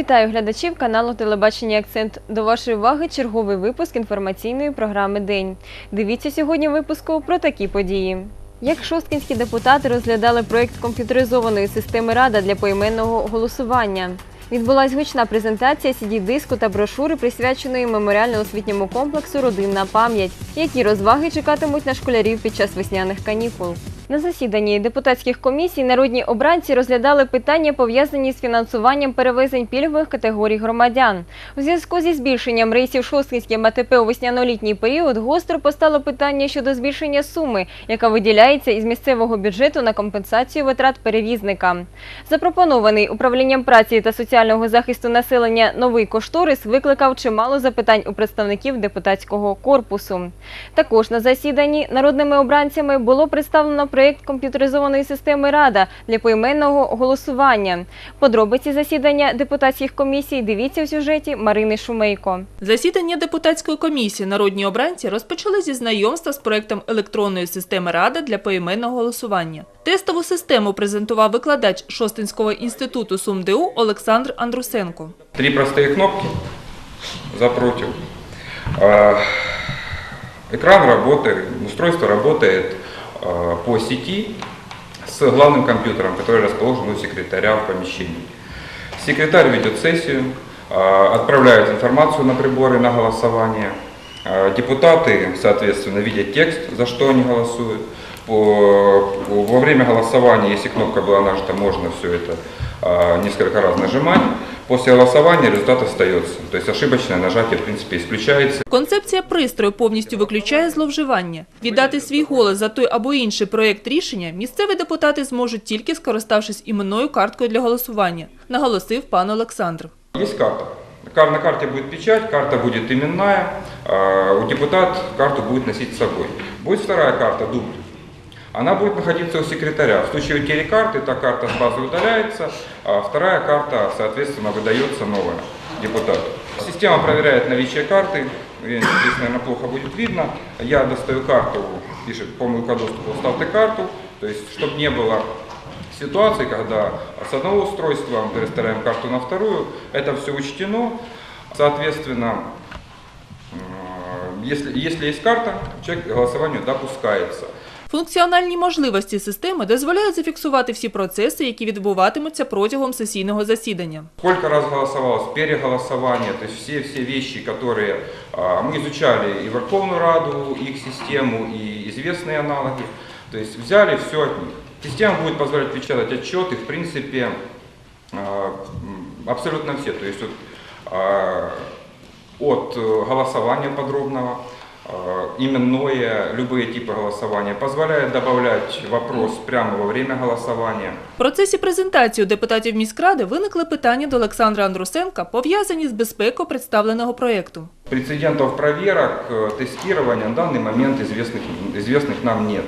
Вітаю глядачів каналу Телебачення Акцент. До вашої уваги черговий випуск інформаційної програми День. Дивіться сьогодні випуску про такі події. Як шосткінські депутати розглядали проєкт комп'ютеризованої системи Рада для поіменного голосування. Відбулась гучна презентація CD-диску та брошури, присвяченої меморіально-освітньому комплексу Родинна пам'ять, які розваги чекатимуть на школярів під час весняних канікул. На засіданні депутатських комісій народні обранці розглядали питання, пов'язані з фінансуванням перевезень пільгових категорій громадян. У зв'язку зі збільшенням рейсів Шосткинським АТП у весняно-літній період гостро постало питання щодо збільшення суми, яка виділяється із місцевого бюджету на компенсацію витрат перевізника. Запропонований управлінням праці та соціального захисту населення новий кошторис викликав чимало запитань у представників депутатського корпусу. Також на засіданні народними обранцями було представлено проєкт комп'ютеризованої системи Рада для поіменного голосування. Подробиці засідання депутатських комісій дивіться в сюжеті Марини Шумейко. Засідання депутатської комісії народні обранці розпочали зі знайомства з проектом електронної системи Рада для поіменного голосування. Тестову систему презентував викладач Шостинського інституту СумДУ Олександр Андрусенко. Три простые кнопки за против. А, Экран работает, устройство работает по сети с главным компьютером, который расположен у секретаря в помещении. Секретарь ведет сессию, а, отправляет информацию на приборы на голосование. А, Депутаты, соответственно, видят текст, за что они голосуют. Во время голосования, если кнопка была нажата, можно все это несколько раз нажимать. После голосования результат остается. То есть ошибочное нажатие, в принципе, исключается. Концепція пристрою повністю виключає зловживання. Віддати свій голос за той або інший проєкт рішення місцеві депутати зможуть тільки скориставшись іменною карткою для голосування, наголосив пан Олександр. Есть карта. На карте будет печать, карта будет именная, у депутат карту будет носить с собой. Будет вторая карта, дубль. Она будет находиться у секретаря. В случае утери карты, эта карта с базы удаляется, а вторая карта, соответственно, выдается новая депутату. Система проверяет наличие карты. Здесь, наверное, плохо будет видно. Я достаю карту, пишет по ко доступу, ставьте карту. То есть, чтобы не было ситуации, когда с одного устройства мы переставляем карту на вторую, это все учтено. Соответственно, если, если есть карта, человек к голосованию допускается. Функціональні можливості системи дозволяють зафіксувати всі процеси, які відбуватимуться протягом сесійного засідання. Сколько раз голосовалось, переголосование, то есть все, все вещи, которые а, мы изучали и Верховную Раду, их систему, и известные аналоги, то есть взяли все от них. Система будет позволять печатать отчеты, в принципе, а, м, абсолютно все, то есть вот, а, от э, голосования подробного, а, именное, любые типы голосования, позволяет добавлять вопрос прямо во время голосования. В процесі презентації у депутатів міськради виникли питання до Олександра Андрусенка, пов'язані з безпекою представленого проєкту. Прецедентов проверок, э, тестирования на данный момент известных, известных нам нет.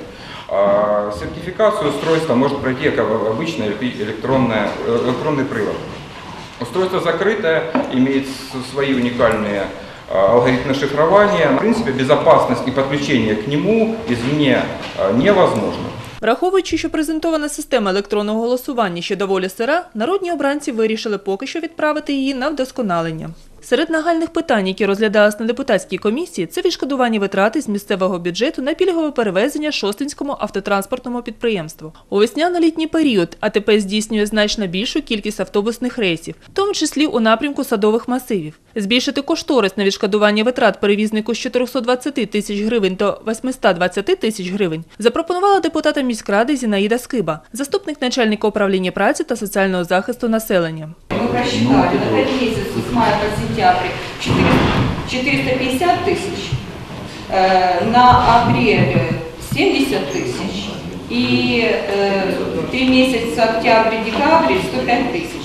А Сертификацию устройства может пройти как обычный электронное, э, электронный привод. Устройство закрытое, имеет с- свои уникальные а, алгоритмы шифрования. В принципе, безопасность и подключение к нему извне а, невозможно. Враховуючи, що презентована система електронного голосування ще доволі сира, народні обранці вирішили поки що відправити її на вдосконалення. Серед нагальних питань, які розглядались на депутатській комісії, це відшкодування витрати з місцевого бюджету на пільгове перевезення Шостинському автотранспортному підприємству. У весняно-літній період АТП здійснює значно більшу кількість автобусних рейсів, в тому числі у напрямку садових масивів. Збільшити кошторис на відшкодування витрат перевізнику з 420 тисяч гривень до 820 тисяч гривень запропонувала депутата міськради Зінаїда Скиба, заступник начальника управління праці та соціального захисту населення. Мы просчитали на 5 месяцев с мая по сентябрь 400 450 тысяч, э, на апрель 70 тысяч и э, 3 месяца октябрь-декабрь 105 тысяч.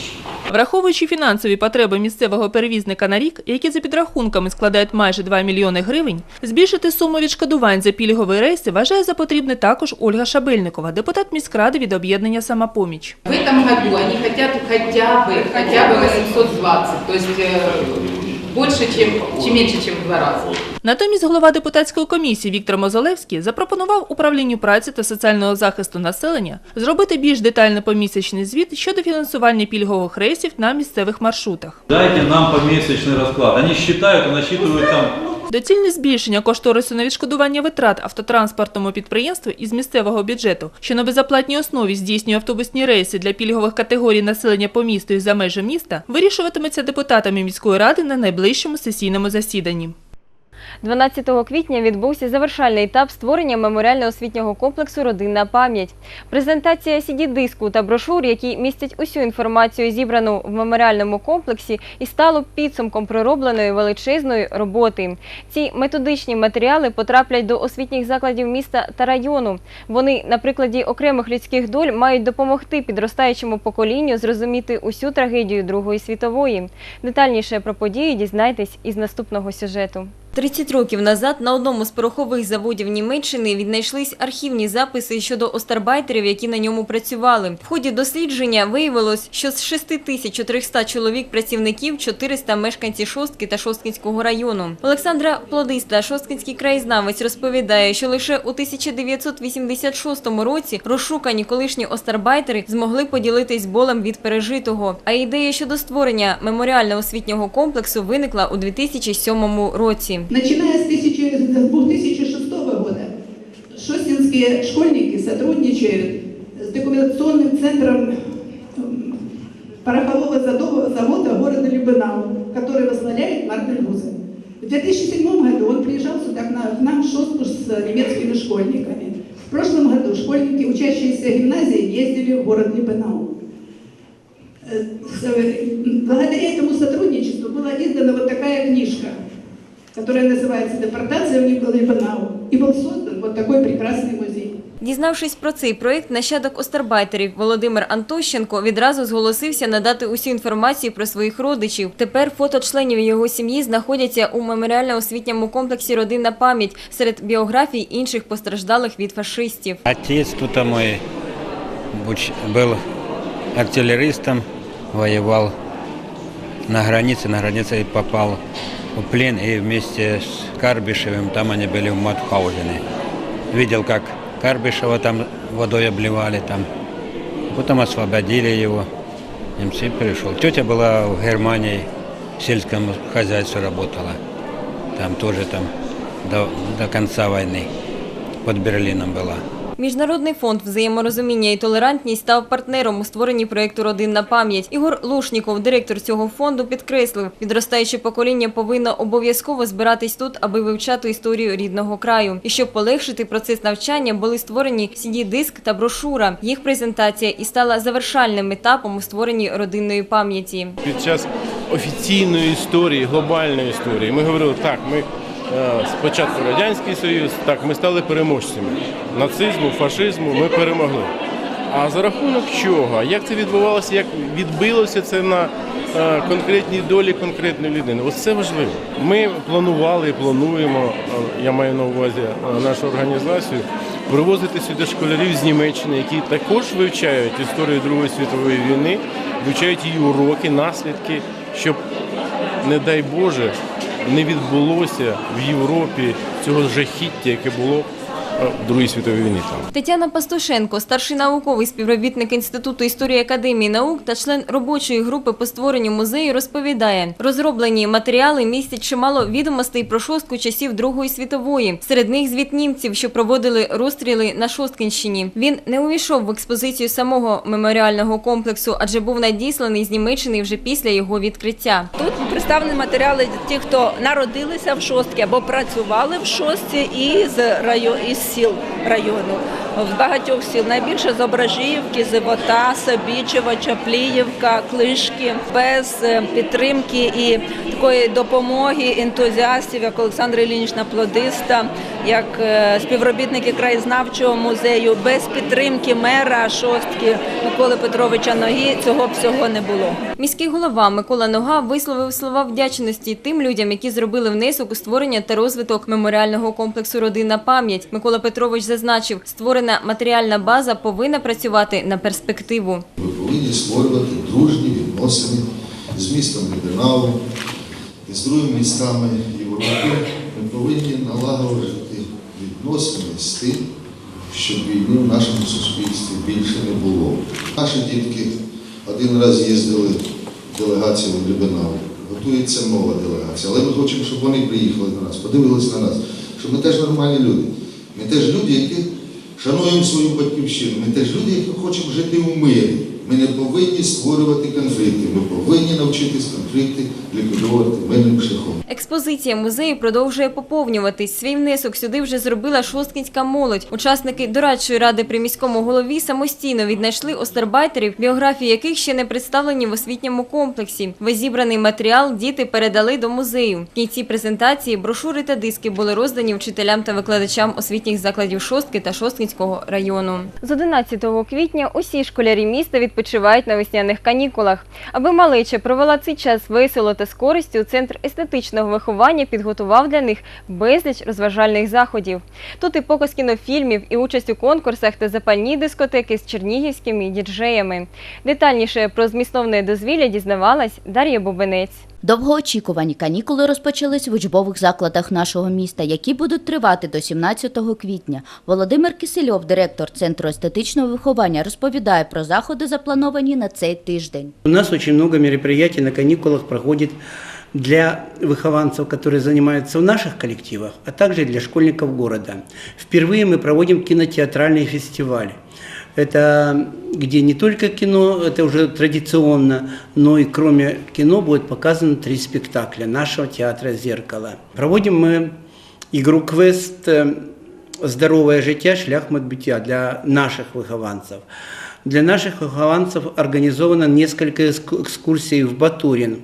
Враховуючи фінансові потреби місцевого перевізника на рік, які за підрахунками складають майже 2 мільйони гривень, збільшити суму відшкодувань за пільгові рейси вважає за потрібне також Ольга Шабельникова, депутат міськради від об'єднання «Самопоміч». В этом году они хотят хотя бы, хотя бы 820. То есть э, больше, чем, чем меньше, чем в два раза. Натомість голова депутатської комісії Віктор Мозолевський запропонував управлінню праці та соціального захисту населення зробити більш детальний помісячний звіт щодо фінансування пільгових рейсів на місцевих маршрутах. Дайте нам помесячный расклад. Они считают и насчитывают там Доцільне збільшення кошторису на відшкодування витрат автотранспортному підприємству із місцевого бюджету, що на безоплатній основі здійснює автобусні рейси для пільгових категорій населення по місту і за межі міста, вирішуватиметься депутатами міської ради на найближчому сесійному засіданні. 12 квітня відбувся завершальний етап створення меморіально-освітнього комплексу Родинна пам'ять. Презентація CD-диску та брошур, які містять усю інформацію, зібрану в меморіальному комплексі, і стало підсумком проробленої величезної роботи. Ці методичні матеріали потраплять до освітніх закладів міста та району. Вони на прикладі окремих людських доль мають допомогти підростаючому поколінню зрозуміти усю трагедію Другої світової. Детальніше про події дізнайтесь із наступного сюжету. 30 років назад на одному з порохових заводів Німеччини віднайшлись архівні записи щодо остарбайтерів, які на ньому працювали. В ході дослідження виявилось, що з 6400 чоловік працівників 400 мешканці Шостки та Шосткинського району. Олександра Плодиста, Шосткинський краєзнавець, розповідає, що лише у 1986 році розшукані колишні остарбайтери змогли поділитись болем від пережитого. А ідея щодо створення меморіально-освітнього комплексу виникла у 2007 році. Начиная с 1000 с 2006 года шостинские школьники сотрудничают с документационным центром порохового завода города Любенау, который возглавляет Марк Гузен. В 2007 году он приезжал сюда к нам, в Шостку с немецкими школьниками. В прошлом году школьники, учащиеся гимназии, ездили в город Любенау. Э, с- Благодаря этому сотрудничеству была издана вот такая книжка, которая называется «Депортация в Либанау». И был создан вот такой прекрасный музей. Дізнавшись про цей проєкт, нащадок остарбайтерів Володимир Антощенко відразу зголосився надати усю інформацію про своїх родичів. Тепер фото членів його сім'ї знаходяться у меморіально-освітньому комплексі Родинна пам'ять серед біографій інших постраждалих від фашистів. Отец тут мой буч- был артиллеристом, воевал на границе, на границе и попал в плен и вместе с Карбишевым, там они были в Матхаузене. Видел, как Карбишева там водой обливали, там. потом освободили его, немцы пришел. Тетя была в Германии, в сельском хозяйстве работала, там тоже там до, до конца войны, под Берлином была. Міжнародний фонд взаєморозуміння і толерантність став партнером у створенні проєкту Родинна пам'ять. Ігор Лушніков, директор цього фонду, підкреслив, підростаюче покоління повинно обов'язково збиратись тут, аби вивчати історію рідного краю. І щоб полегшити процес навчання, були створені CD-диск та брошура. Їх презентація і стала завершальним етапом у створенні родинної пам'яті. під час офіційної історії, глобальної історії. Ми говорили, так, ми спочатку Радянський Союз, так, ми стали переможцями нацизму, фашизму, ми перемогли. А за рахунок чого? Як це відбувалося, як відбилося це на е, конкретній долі конкретної людини? Ось це важливо. Ми планували і плануємо, е, я маю на увазі е, нашу організацію, привозити сюди школярів з Німеччини, які також вивчають історію Другої світової війни, вивчають її уроки, наслідки, щоб, не дай Боже, не відбулося в Європі цього жахіття, яке було е, в Другій світовій війні там. Тетяна Пастушенко, старший науковий співробітник Інституту історії академії наук та член робочої групи по створенню музею, розповідає, розроблені матеріали містять чимало відомостей про шостку часів Другої світової. Серед них звіт німців, що проводили розстріли на Шосткинщині. Він не увійшов в експозицію самого меморіального комплексу, адже був надісланий з Німеччини вже після його відкриття. Тут представлені матеріали ті, хто народилися в шостці або працювали в шостці і з район із сіл району. В багатьох сіл найбільше з Ображіївки, Зивота, Собічева, Чапліївка, Клишки без е, підтримки і такої допомоги ентузіастів, як Олександр Іллініч Наплодиста, як е, співробітники краєзнавчого музею, без підтримки мера шостки Миколи Петровича Ноги цього всього не було. Міський голова Микола Нога висловив слова вдячності тим людям, які зробили внесок у створення та розвиток меморіального комплексу Родинна пам'ять. Микола Петрович зазначив, створена матеріальна база повинна працювати на перспективу. Ви повинні створювати дружні відносини з містом із з другими містами Європи, ми повинні налагоджувати відносини з тим, щоб війни в нашому суспільстві більше не було. Наші дітки один раз їздили в делегацію в Лібенау. Готується нова делегація. Але ми хочемо, щоб вони приїхали до нас, подивилися на нас, що ми теж нормальні люди. Ми теж люди, які шануємо свою батьківщину. Ми теж люди, які хочемо жити у мирі. Ми не повинні створювати конфлікти. Ми повинні навчитись конфлікти ліквідовувати мирним шляхом. Експозиція музею продовжує поповнюватись. Свій внесок сюди вже зробила шосткінська молодь. Учасники дорадчої ради при міському голові самостійно віднайшли остербайтерів, біографії яких ще не представлені в освітньому комплексі. Весь зібраний матеріал діти передали до музею. В кінці презентації брошури та диски були роздані вчителям та викладачам освітніх закладів Шостки та Шосткінського району. З 11 квітня усі школярі міста відпочивають на весняних канікулах. Аби малеча провела цей час весело та з користю, центр естетичного виховання підготував для них безліч розважальних заходів. Тут і показ кінофільмів, і участь у конкурсах та запальні дискотеки з чернігівськими діджеями. Детальніше про змістовне дозвілля дізнавалась Дар'я Бубенець. Довгоочікувані канікули розпочались в учбових закладах нашого міста, які будуть тривати до 17 квітня. Володимир Кисельов, директор Центру естетичного виховання, розповідає про заходи, заплановані на цей тиждень. У нас очень много мероприятий на каникулах проходит для выхованцев, которые занимаются в наших коллективах, а также для школьников города. Впервые мы проводим кинотеатральный фестиваль. Это где не только кино, это уже традиционно, но и кроме кино будет показано три спектакля нашего театра «Зеркало». Проводим мы игру квест э, «Здоровое життя. Шлях медбиття» для наших выхованцев. Для наших выхованцев организовано несколько экску- экскурсий в Батурин,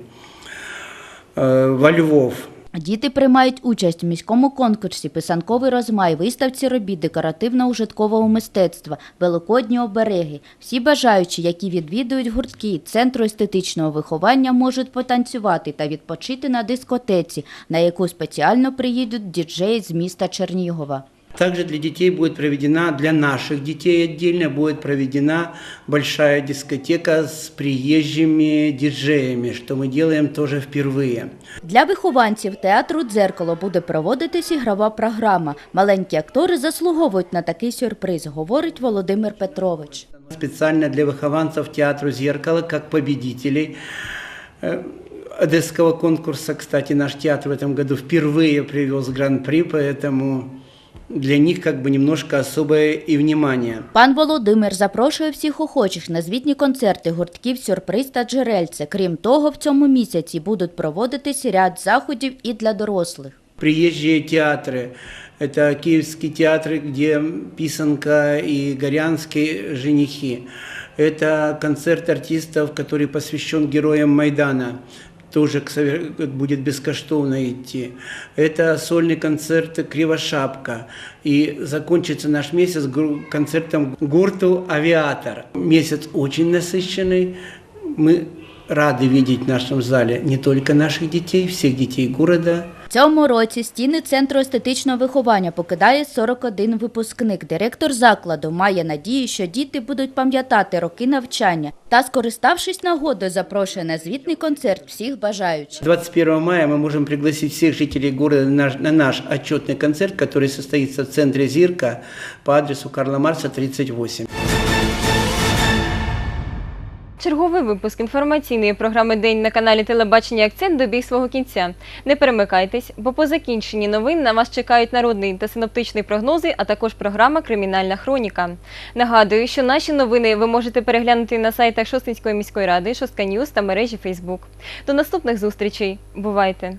э, во Львов, Діти приймають участь в міському конкурсі Писанковий розмай, виставці робіт декоративно-ужиткового мистецтва, великодні обереги. Всі бажаючі, які відвідують гуртки центру естетичного виховання, можуть потанцювати та відпочити на дискотеці, на яку спеціально приїдуть діджеї з міста Чернігова. Также для детей будет проведена, для наших детей отдельно будет проведена большая дискотека с приезжими диджеями, что мы делаем тоже впервые. Для вихованців театру «Дзеркало» буде проводитись ігрова програма. Маленькі актори заслуговують на такий сюрприз, говорить Володимир Петрович. Специально для выхованцев театру «Зеркало», как победителей э, Одесского конкурса. Кстати, наш театр в этом году впервые привез гран-при, поэтому для них как бы немножко особое и внимание. Пан Володимир запрошує всіх охочих на звітні концерти гуртків «Сюрприз» та «Джерельце». Крім того, в цьому місяці будуть проводитись ряд заходів і для дорослих. Приезжие театры. Это киевские театры, где Писанка и Горянский женихи. Это концерт артистов, который посвящен героям Майдана. Тоже будет бескоштовно идти. Это сольный концерт «Кривошапка». И закончится наш месяц концертом гурту «Авиатор». Месяц очень насыщенный. Мы рады видеть в нашем зале не только наших детей, всех детей города, цьому році стіни Центру естетичного виховання покидає 41 випускник. Директор закладу має надію, що діти будуть пам'ятати роки навчання та, скориставшись нагодою, запрошує на звітний концерт всіх бажаючих. 21 мая мы можем пригласить всех жителей города на наш, на наш отчетный концерт, который состоится в центре Зирка по адресу Карла Марса 38. Черговий випуск інформаційної програми День на каналі Телебачення Акцент добіг свого кінця. Не перемикайтесь, бо по закінченні новин на вас чекають народний та синоптичний прогнози, а також програма Кримінальна хроніка. Нагадую, що наші новини ви можете переглянути на сайтах Шостинської міської ради, Шостка Ньюз та мережі Фейсбук. До наступних зустрічей. Бувайте!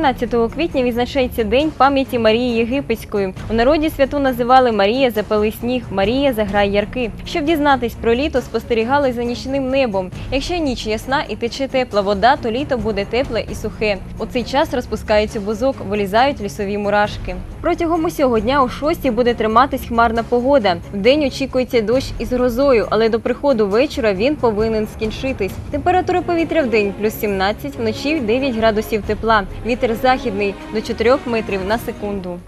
14 квітня відзначається День пам'яті Марії Єгипетської. У народі святу називали Марія запали сніг, Марія заграй ярки. Щоб дізнатись про літо, спостерігали за нічним небом. Якщо ніч ясна і тече тепла вода, то літо буде тепле і сухе. У цей час розпускається бузок, вилізають лісові мурашки. Протягом усього дня о 6 буде триматись хмарна погода. Вдень очікується дощ із грозою, але до приходу вечора він повинен скінчитись. Температура повітря в день плюс 17, вночі 9 градусів тепла. Західний до 4 метрів на секунду.